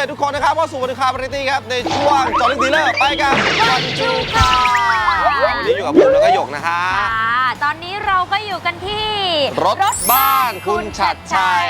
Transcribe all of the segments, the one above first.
ฟนทุกคนนะครับว่าสู่วันคาบริตี้ครับ ในช่วงจอร์นดีลเลอร์ไปกันวันจูคาวันนี้อยู่กับผมแล้วก็หยกนะฮะค่ะ ตอนนี้เราก็อยู่กันที่รถบ้านคุณฉัดชัย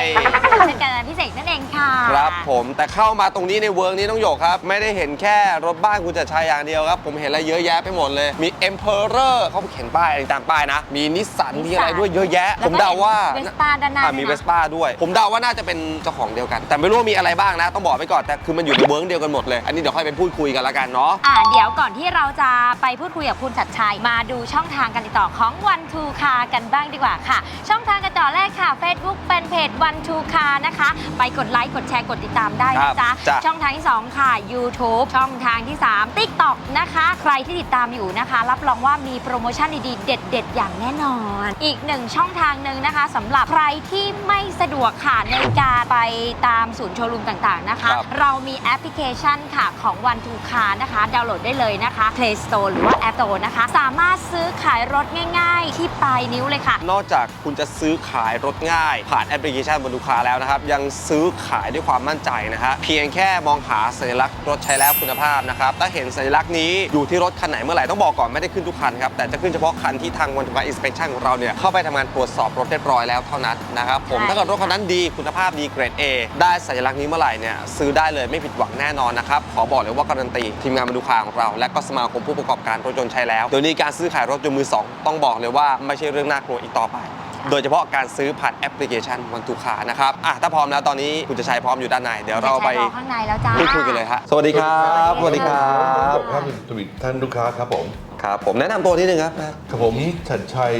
เช่นกันพิเศษนั่นเองค่ะ ครับผมแต่เข้ามาตรงนี้ในเวิร์กนี้ต้องหยกครับ ไม่ได้เห็นแค่รถบ้านคุณจัดชัยอย่างเดียวครับ ผมเห็นอะไรเยอะแยะไปหมดเลย มี Emperor เขาเขียนป้ายอะไรตามป้ายนะ มีนิสสันมีอะไรด้วยเยอะแยะ ผมเดาว่าเวสป้าด้านหน้าอะมีเวสป้าด้วย ผมเดาว่าน่าจะเป็นเจ้าของเดียวกัน แต่ไม่รู้ว่ามีอะไรบ้างนะ ต้องบอกไปก่อนแต่คือมันอยู่ในเวิร์กเดียวกันหมดเลยอันนี้เดี๋ยวค่อยไปพูดคุยกันละกันเนาะอ่าเดี๋ยวก่อนที่เราจะไปพูดคุยกับคุณชัดชัยมาดูช่องทางการติดต่อของวันทูคากันบ้างดีกว่าค่ะ ช่องทางการติดต่อแรกค่ะ Facebook เป็นเพจวันทูคานะคะ ไปกดไลค์กดแชร์กดติดตามได้ครันะบจ๊ะจ้ะ ช่องทางที่ 2 ค่ะ YouTube ช่องทางที่ 3 TikTok นะคะ ใครที่ติดตามอยู่นะคะ รับรองว่ามีโปรโมชั่นดีๆ เด็ด ๆ อย่างแน่นอน อีกหนึ่งช่องทางหนึ่งนะคะสำหรับใครที่ไม่สะดวกค่ะในการไปตามศูนย์โชว์รูมต่างๆนะคะ ครับ เรามีแอปพลิเคชันค่ะของวันทูคานะคะ ดาวน์โหลดได้เลยนะคะ Play Store หรือว่า App Store นะคะ สามารถซื้อขายรถง่ายๆที่ปลายนิ้วเลยค่ะ นอกจากคุณจะซื้อขายรถง่าย ผ่านแอปพลิเคชันบนดูคาแล้วนะครับ ยังซื้อขายด้วยความมั่นใจนะฮะเพียงแค่มองหาสัญลักษณ์รถใช้แล้วคุณภาพนะครับถ้าเห็นสัญลักษณ์นี้อยู่ที่รถคันไหนเมื่อไหร่ต้องบอกก่อนไม่ได้ขึ้นทุกคันครับแต่จะขึ้นเฉพาะคันที่ทางวันทุกาอินสเปคชั่นของเราเนี่ยเข้าไปทำงานตรวจสอบรถเรียบร้อยแล้วเท่านั้นนะครับผมใช่ถ้าเกิดรถคันนั้นดีคุณภาพดีเกรด A ได้สัญลักษณ์นี้เมื่อไหร่เนี่ยซื้อได้เลยไม่ผิดหวังแน่นอนนะครับขอบอกเลยว่าการันตีทีมงานบรรทุกคาของเรา และก็สมาคมผู้ประกอบการรถยนต์ใช้แล้วเดี๋ยวนี้การซื้อขายรถยนต์มือสองต้องบอกเลยว่าไม่ใช่เรื่องน่ากลัวอีกต่อไป โดยเฉพาะการซื้อผ่านแอปพลิเคชันวันทุกขานะครับอะถ้าพร้อมแล้วตอนนี้คุณจะใช้พร้อมอยู่ด้านในเดี๋ยวเราไปชัยอข้างในแล้วจ้า พูดคุยกันเลยฮะสวัสดีครับสวัสดีครับครับสวัสดีท่านลูกค้าครับผม ครับผมแนะนำตัวนิดนึงครับ ครับผมชัดชัย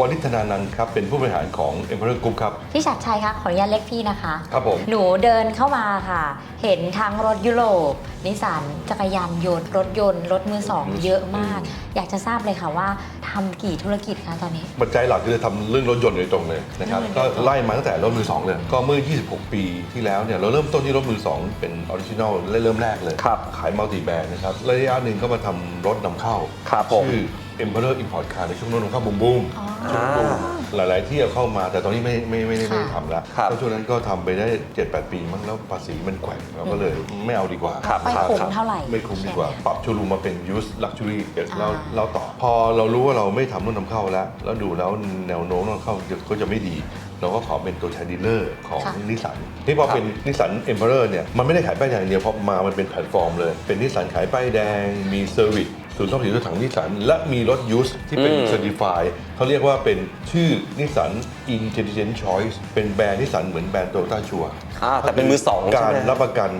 วณิธนานันท์ครับเป็นผู้บริหารของ Emperor Group ครับพี่ชัดชัยคะขออนุญาตเรียกพี่นะคะ ครับผมหนูเดินเข้ามาค่ะ เห็นทั้งรถยุโรปนิสสันจักรยานยนต์ รถยนต์ รถมือสองเยอะมาก อยากจะทราบเลยค่ะว่าทำกี่ธุรกิจคะตอนนี้ ปัจจัยหลักคือทำเรื่องรถยนต์โดยตรงเลยนะครับเรื่องรถยนต์ก็ไล่มาตั้งแต่รถมือสองเลย ก็เมื่อ 26 ปีที่แล้วเนี่ยเราเริ่มต้นที่รถมือสองเป็นออริจินอลเริ่มแรกเลยครับขายมัลติแบรนด์นะครับระยะหนึ่งก็มาทำรถนำเข้าครับผมชื่อ Emperor Import Car ในช่วงรถนำเข้าบูมบูมอ๋อช่วงบูมหลาย ๆ ที่เอาเข้ามาแต่ตอนนี้ไม่ไม่ไม่ได้ไม่ได้ค่ะทำแล้วครับก็ช่วงนั้นก็ทำไปได้ 7-8 ปีมั้งแล้วภาษีมันแขว่งเราก็เลยไม่เอาดีกว่า ครับ ไม่คุ้มเท่าไหร่ไม่คุ้มดีกว่า ปรับโชว์รูมมาเป็น used luxury เดี๋ยวเราอ่า เราต่อ พอเรารู้ว่าเราไม่ทำรุ่นนำเข้าแล้ว แล้วดูแล้วแนวโน้มนำเข้าก็จะไม่ดี เราก็ขอเป็นตัวแทนดีลเลอร์ของนิสสันที่พอเป็นนิสสันเอ็มเพอเรอร์เนี่ย มันไม่ได้ขายป้ายแดงอย่างเดียวเพราะมามันเป็นแพลตฟอร์มเลย เป็นนิสสันขายป้ายแดงมีเซอร์วิส ศูนย์ซ่อมสีรถถังนิสสันและมีรถยูสที่เป็นอืมเซอร์ติฟายเขาเรียกว่าเป็นชื่อนิสสัน Intelligent Choice เป็นแบรนด์นิสสันเหมือนแบรนด์โตโยต้าชัวอ่าแต่เป็นมือสองใช่การไหมรับประกัน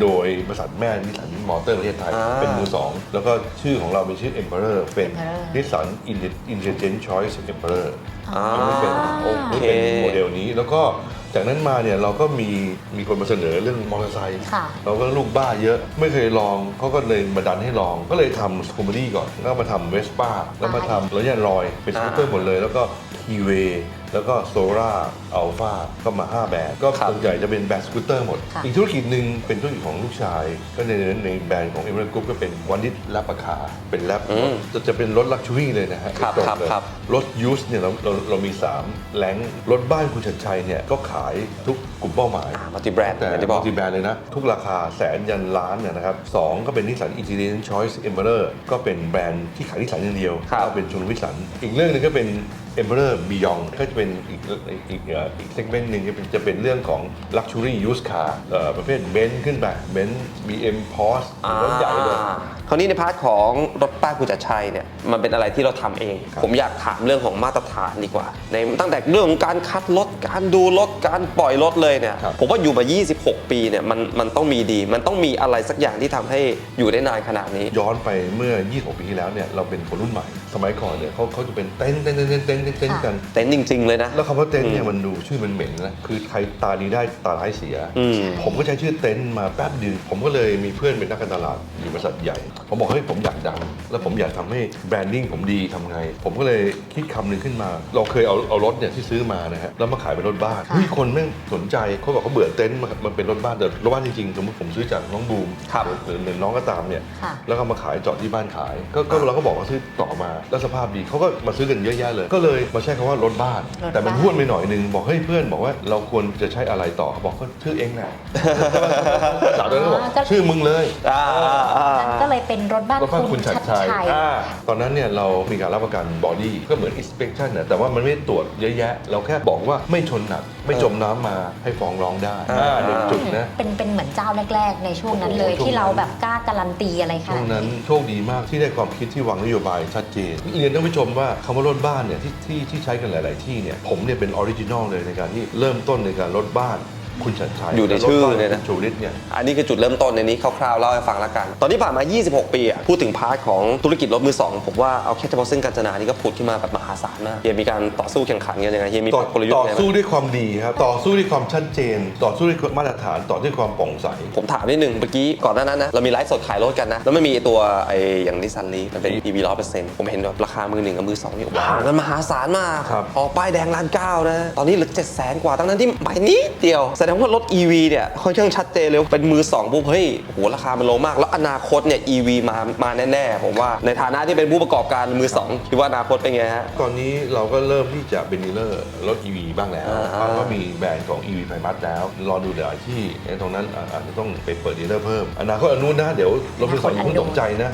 โดยบริษัทแม่นิสสันมอเตอร์ประเทศไทยอ่าเป็นมือสองแล้วก็ชื่อของเราเป็นชื่อ Emperor เป็น Emperor นิสสัน Intelligent Choice Emperor อ่าไม่เป็นโอเคนี่เป็นโมเดลนี้แล้วก็ จากนั้นมาเนี่ยเราก็มีมีคนมาเสนอเรื่องมอเตอร์ไซค์ค่ะ เราก็ลูกบ้าเยอะ ไม่เคยลองเขาก็เลยมาดันให้ลอง ก็เลยทำคอมเมดี้ก่อนแล้วก็มาทำเวสป้าแล้วมาทำรถยนต์ลอยเป็นสกูตเตอร์หมดเลย แล้วก็คีเวแล้วก็โซราอัลฟาก็มา 5 แบรนด์ ก็ครับส่วนใหญ่จะเป็นแบรนด์สกูตเตอร์หมดค่ะอีกธุรกิจหนึ่งเป็นธุรกิจของลูกชาย ก็ในในแบรนด์ของเอเมอร์กรุ๊ปก็เป็นวันนิดแลปราคา เป็นแลปอืมจะจะเป็นรถลักชัวรี่เลยนะฮะครับตงครับเลยครับรถยูสเนี่ยเราเราเรามี 3 แหลงรถบ้านคุณชัดชัยเนี่ยก็ขายทุกกลุ่มเป้าหมายมัลติแบรนด์แต่อย่างที่บมัอกลติแบรนด์เลยนะ ทุกราคาแสนยันล้านเนี่ยนะครับสองก็เป็นนิสสันอินเ l เ g น t Choice Emperor ก็เป็นแบรนด์ที่ขายนิสสันอย่างเดียวครับก็เป็นชนวิสันอีกเรื่องหนึงก็เป็น Emperor Beyond ก็จะเป็นอีกอีกอีกเอ่ออีกเซกเมนต์หนึ่งจะเป็นจะเป็นเรื่องของ Luxury Used Car เอ่อประเภทเบนซ์ขึ้นไปเบนซ์ BM Porsche รถใหญ่เลยอ่า คราวนี้ในพาร์ทของรถป้ายคุณจัดชัยเนี่ยมันเป็นอะไรที่เราทำเองครับผมอยากถามเรื่องของมาตรฐานดีกว่า ในตั้งแต่เรื่องของการคัดรถการดูรถการปล่อยรถเลยเนี่ยครับผมว่าอยู่มา 26 ปีเนี่ยมันมันต้องมีดี มันต้องมีอะไรสักอย่างที่ทำให้อยู่ได้นานขนาดนี้ ย้อนไปเมื่อ 26 ปีที่แล้วเนี่ยเราเป็นคนรุ่นใหม่ สมัยก่อนเนี่ยเขาเขาจะเป็นเต้นเต้นเต้นเต้นเต้นเต้นกันเต็นท์จริง ๆ เลยนะแล้วคำว่าเต็นท์เนี่ยมันดูชื่อมันเหม็นนะคือใครตาดีได้ตาร้ายเสียอืมผมก็ใช้ชื่อเต็นท์มาแป๊บเดียวผมก็เลยมีเพื่อนเป็นนักการตลาดอยู่บริษัทใหญ่ผมบอกเฮ้ยผมอยากดัง แล้วผมอยากทำให้แบรนดิ้งผมดีทำไง ผมก็เลยคิดคำหนึ่งขึ้นมา เราเคยเอาเอารถเนี่ยที่ซื้อมานะฮะแล้วมาขายเป็นรถบ้านค่ะเฮ้ยคนแม่งสนใจเขาบอกเขาเบื่อเต็นท์มามันเป็นรถบ้านแต่รถบ้านจริงๆสมมติผมซื้อจากน้องบูมครับหรือหรือน้องก็ตามเนี่ยค่ะแล้วก็มาขายจอดที่บ้านขายก็ก็เราก็บอกว่าซื้อต่อมาแล้วสภาพดีเขาก็มาซื้อกันเยอะแยะเลย ก็เลยมาใช้คำว่ารถบ้านรถบ้าน แต่มันห้วนไปหน่อยนึงบอกเฮ้ยเพื่อนบอกว่าเราควรจะใช้อะไรต่อเขาบอกก็ชื่อเองแหละสาวเดินก็บอกชื่อมึงเลยอ่าอ่าอ่าก็เลยเป็นรถบ้านรถบ้านคุคุณณชัดชัดชัยชัยอ่าตอนนั้นเนี่ยเรามีการรับประกันบอดี้ก็เหมือน inspection นะแต่ว่ามันไม่ได้ตรวจเยอะแยะ เราแค่บอกว่าไม่ชนหนัก ไม่จมน้ำมาให้ฟ้องร้องได้อ่าอ่าหนึ่งจุดนะ เป็นเป็นเหมือนเจ้าแรก ๆ ในช่วงนั้นเลยโอ้โห ที่เราช่วงนั้นแบบกล้าการันตีอะไรค่ะ ช่วงนั้นโชคดีมากที่ได้ความคิดที่วางนโยบายชัดเจน เรียนท่านผู้ชมว่าคำว่ารถบ้านเนี่ยที่ที่ที่ใช้กันหลาย ๆ ที่เนี่ยผมเนี่ยเป็นออริจินอลเลยในการที่เริ่มต้นในการรถบ้าน คุณชัดชัยอยู่ในชื่อเลยนะและรถบ้าคุณชูฤทธิ์เนี่ย อันนี้คือจุดเริ่มต้นในนี้คร่าวๆเล่าให้ฟังแล้วกัน ตอนที่ผ่านมา 26 ปีอะพูดถึงพาร์ทของธุรกิจรถมือสองผมว่าเอาแค่เฉพาะเส้นกาญจนานี่ก็ผุดขึ้นมาแบบมหาศาลมากเฮียมีการต่อสู้แข่งขันกันยังไงเฮียมีต่อกลยุทธ์ต่อยังไงสู้บ้างด้วยความดีครับ ต่อสู้ด้วยความชัดเจน ต่อสู้ด้วยมาตรฐาน ต่อด้วยความโปร่งใส ผมถามนิดนึงเมื่อกี้ก่อนหน้านั้นนะเรามีไลฟ์สดขายรถกันนะ แล้วไม่มีตัวไอ้อย่างนิสสันลีมันเป็น EV ร้อยเปอร์เซ็นต์ผมเห็นแบบราคามือหนึ่งกับมือสองนี่ว้าวมันมหาศาลมากครับ ออกป้ายแดงล้านเก้านะ ตอนนี้เหลือเจ็ดแสนกว่าตั้งนั้นที่ใบนิดเดียวแสดงว่ารถ EV เนี่ยค่อนข้างชัดเจนเลยว่าเป็นมือสองปุ๊บเฮ้ยโหราคามันโลมาก แล้วอนาคตเนี่ย EV มามาแน่ๆ ผมว่าในฐานะที่เป็นผู้ประกอบการมือสองคิดว่าอนาคตเป็นไงฮะ ตอนนี้เราก็เริ่มที่จะเป็นดีลเลอร์รถ EV บ้างแล้วอ่าแล้วก็มีแบรนด์ของ EV ไฟมัสแล้ว รอดูหลายที่ไอ้ตรงนั้นอาอาจจะต้องไปเปิดดีลเลอร์เพิ่มอนาคตอนนู้นนะเดี๋ยวรถมือสองอย่าเพิ่งตกใจนะ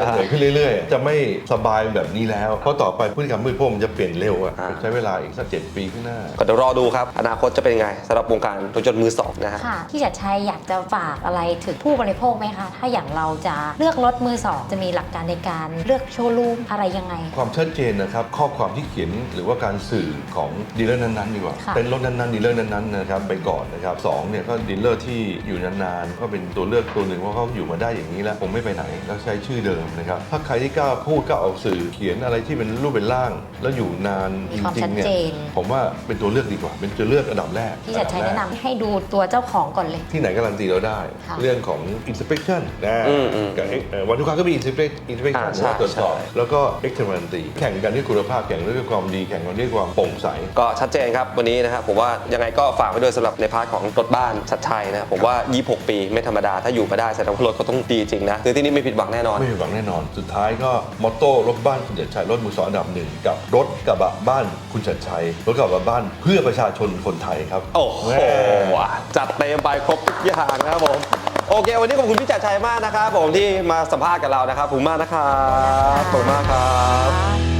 จะเหนื่อยขึ้นเรื่อยๆ จะไม่สบายแบบนี้แล้ว เพราะต่อไปพฤติกรรมมืดพวกมันจะเปลี่ยนเร็วอะอ่า ใช้เวลาอีกสักเจ็ดปีข้างหน้า ก็เดี๋ยวรอดูครับ อนาคตจะเป็นยังไงสำหรับวงการรถยนต์มือสองนะฮะ ค่ะพี่จัดชัยอยากจะฝากอะไรถึงผู้บริโภคไหมคะ ถ้าอย่างเราจะเลือกรถมือสองจะมีหลักการในการเลือกโชว์รูมอะไรยังไง ความชัดเจนนะครับ ข้อความที่เขียนหรือว่าการสื่อของดีลเลอร์นั้นๆดีกว่า ค่ะ เป็นรถนั้นๆดีลเลอร์นั้นๆนะครับไปก่อนนะครับสองเนี่ยก็ดีลเลอร์ที่อยู่นานๆก็เป็นตัวเลือกตัวหนึ่งว่าเขาอยู่มาได้อย่างนี้แล้วผมไม่ไปไหนแล้วใช้ชื่อเดิมนะครับถ้าใครที่กล้าพูดกล้าออกสื่อเขียนอะไรที่เป็นรูปเป็นร่าง แล้วอยู่นานมีจความริชังดๆเนี่ยเจน ผมว่าเป็นตัวเลือกดีกว่า เป็นตัวเลือกอันดับแรกพี่จัดชัยอัแนะดับนำรกให้ดูตัวเจ้าของก่อนเลย ที่ไหนการันตีเราได้ ค่ะ เรื่องของ inspection นะอืมอืมกับเอ่อวันทุกครั้งก็มี inspection inspection อ่าใช่ตรวจสอบใช่ แล้วก็ externality แข่งกันด้วยคุณภาพแข่งกันด้วยความดีแข่งกันด้วยความโปร่งใส ก็ชัดเจนครับวันนี้นะครับผมว่ายังไงก็ฝากไว้ด้วยสำหรับในพาร์ทของรถบ้านชัดชัยนะครับผมว่า 26 ปีไม่ธรรมดา ถ้าอยู่มาได้แสดงว่ารถเขาต้องดีจริงนะคือที่นี่ไม่ผิดหวังแน่นอน ไม่ผิดหวังแน่นอน สุดท้ายก็มอตโต้รถบ้านคุณจัดชัยรถมือสองอันดับหนึ่งกับรถกระบะบ้านคุณจัดชัยรถกระบะบ้านเพื่อประชาชนคนไทยครับ โอ้โหแม่จัดเต็มไปครบทุกอย่างนะครับผม โอเค วันนี้ขอบคุณพี่จัดชัยมากนะครับผมที่มาสัมภาษณ์กับเรานะครับขอบคุณมากนะครับขอบคุณมากครับ